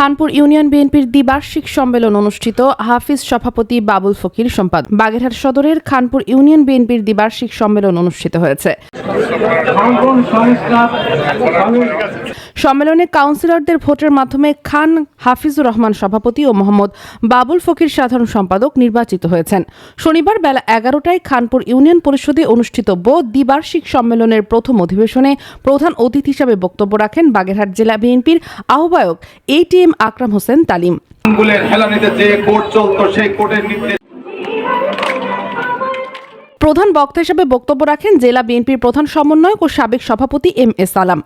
Khanpur union বিএনপির দ্বিবার্ষিক সম্মেলন অনুষ্ঠিত হাফিজ সভাপতি বাবুল ফকির সম্পাদ। বাগেরহাট সদরের খানপুর ইউনিয়ন বিএনপির দ্বিবার্ষিক সম্মেলন অনুষ্ঠিত হয়েছে। সম্মেলনে কাউন্সিলরদের ভোটের মাধ্যমে খান হাফিজুর রহমান সভাপতি ও মোহাম্মদ বাবুল ফকির সাধারণ সম্পাদক নির্বাচিত হয়েছেন। শনিবার বেলা এগারোটায় খানপুর ইউনিয়ন পরিষদে অনুষ্ঠিতব্য দ্বিবার্ষিক সম্মেলনের প্রথম অধিবেশনে প্রধান অতিথি হিসাবে বক্তব্য রাখেন বাগেরহাট জেলা বিএনপির আহ্বায়ক এটিএম আকরাম হোসেন তালিম। হেলানিতে যে কোর্ট চলতো সেই কোর্টের প্রধান বক্তা হিসেবে বক্তব্য রাখেন জেলা বিএনপির প্রধান সমন্বয়ক ও সাবেক সভাপতি এম এ সালাম।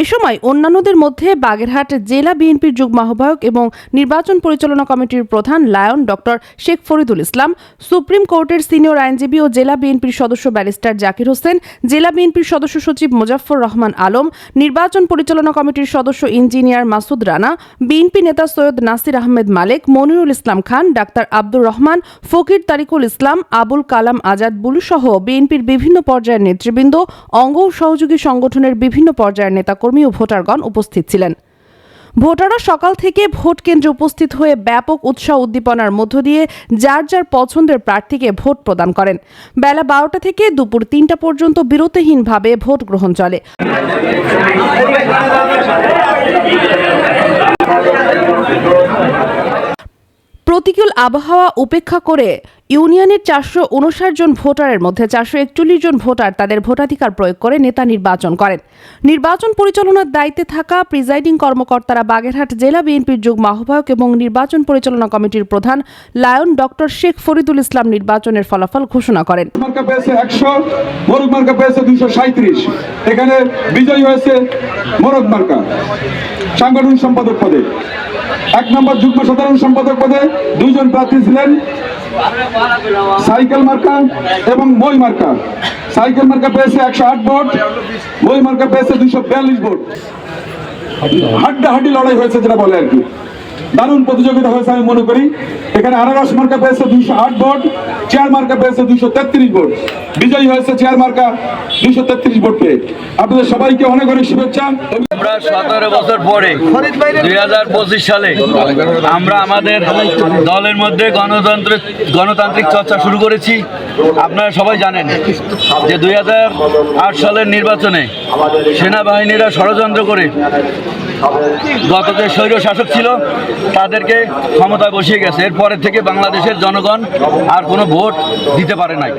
এ সময় অন্যান্যদের মধ্যে বাগেরহাট জেলা বিএনপির যুগ্ম আহ্বায়ক এবং নির্বাচন পরিচালনা কমিটির প্রধান lion doctor Sheikh Faridul Islam, supreme court senior আইনজীবী ও জেলা বিএনপির সদস্য ব্যারিস্টার জাকির হোসেন, জেলা বিএনপির সদস্য সচিব মোজাফফর রহমান আলম, নির্বাচন পরিচালনা কমিটির সদস্য ইঞ্জিনিয়ার মাসুদ রানা, বিএনপি নেতা সৈয়দ নাসির আহমেদ মালেক, মনিরুল ইসলাম খান, ডাক্তার আব্দুর রহমান, ফকির তারিকুল ইসলাম, আবুল কালাম আজাদ বুলু সহ বিএনপির বিভিন্ন পর্যায়ের নেতৃবৃন্দ, অঙ্গ সহযোগী সংগঠনের বিভিন্ন পর্যায়ের নেতাকর্মী ও ভোটারগণ উপস্থিত ছিলেন। ভোটাররা সকাল থেকে ভোট কেন্দ্রে উপস্থিত হয়ে ব্যাপক উৎসাহ উদ্দীপনার মধ্য দিয়ে যার যার পছন্দের প্রার্থীকে ভোট প্রদান করেন। বেলা বারোটা থেকে দুপুর তিনটা পর্যন্ত বিরতিহীনভাবে ভোট গ্রহণ চলে। প্রতিকূল আবহাওয়া উপেক্ষা করে ইউনিয়নের চারশো উনষাট জন ভোটারের মধ্যে চারশো একচল্লিশ জন ভোটার তাদের ভোটাধিকার প্রয়োগ করে নেতা নির্বাচন করেন। নির্বাচন পরিচালনার দায়িত্বে থাকা প্রিজাইডিং কর্মকর্তারা বাগেরহাট জেলা বিএনপির যুগ্ম আহ্বায়ক এবং নির্বাচন পরিচালনা কমিটির প্রধান লায়ন ডক্টর শেখ ফরিদুল ইসলাম নির্বাচনের ফলাফল ঘোষণা করেন। এখানে বিজয়ী হয়েছে সাংগঠনিক সম্পাদক পদে। এক নম্বর যুগ্ম সাধারণ সম্পাদক পদে দুইজন প্রার্থী ছিলেন সাইকেল মার্কা এবং বই মার্কা। সাইকেল মার্কা পেয়েছে একশো আট ভোট বই মার্কা পেয়েছে দুইশো বিয়াল্লিশ ভোট। হাড্ডা হাড্ডি লড়াই হয়েছে যেটা বলে আর কি। দারুণ প্রতিযোগিতা হয়েছে আমি মনে করি। এখানে আনারস মার্কা পেয়েছে দুইশো আট ভোট, চেয়ার মার্কা পেয়েছে দুইশো তেত্রিশ ভোট। বিজয়ী হয়েছে চেয়ার মার্কা দুইশো তেত্রিশ ভোট পেয়ে। আপনাদের সবাইকে অনেক অনেক শুভেচ্ছা। আমরা সতেরো বছর পরে, দুই হাজার পঁচিশ সালে, আমরা আমাদের দলের মধ্যে গণতন্ত্র গণতান্ত্রিক চর্চা শুরু করেছি। আপনারা সবাই জানেন যে দুই হাজার আট সালের নির্বাচনে সেনাবাহিনীরা ষড়যন্ত্র করে গত যে স্বৈর শাসক ছিল, তাদেরকে ক্ষমতায় বসিয়ে গেছে। এরপরের থেকে বাংলাদেশের জনগণ আর কোনো ভোট দিতে পারে নাই।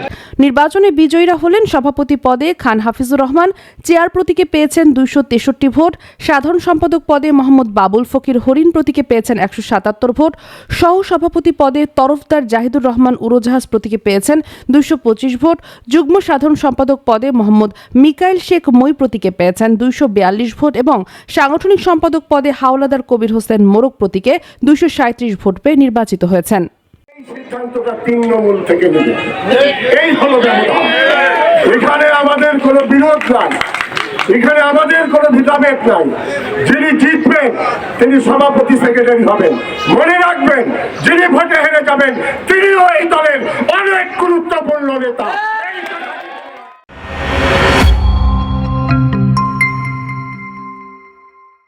নির্বাচনে বিজয়ীরা হলেন সভাপতি পদে খান হাফিজুর রহমান, চেয়ার প্রতীকে পেয়েছেন দুইশো তেষট্টি ভোট, সাধারণ সম্পাদক পদে মোহাম্মদ বাবুল ফকির হরিণ প্রতীকে পেয়েছেন একশো সাতাত্তর ভোট সহ সভাপতি পদে তরফদার জাহিদুর রহমান উড়োজাহাজ প্রতীকে পেয়েছেন দুইশো পঁচিশ ভোট, যুগ্ম সাধারণ সম্পাদক পদে মোহাম্মদ মিকাইল শেখ মই প্রতীকে পেয়েছেন দুইশো বিয়াল্লিশ ভোট এবং সাংগঠনিক সম্পাদক পদে হাওলাদার কবির হোসেন মোরক প্রতীকে দুইশো ভোট পেয়ে নির্বাচিত হয়েছেন। এখানে আমাদের কোনো বিরোধ নাই। এখানে আমাদের কোনো নাই। যিনি জিতবেন, তিনি সভাপতি সেক্রেটারি হবেন। মনে রাখবেন, যিনি ভোটে হেরে যাবেন, তিনিও এই দলের অনেক গুরুত্বপূর্ণ নেতা।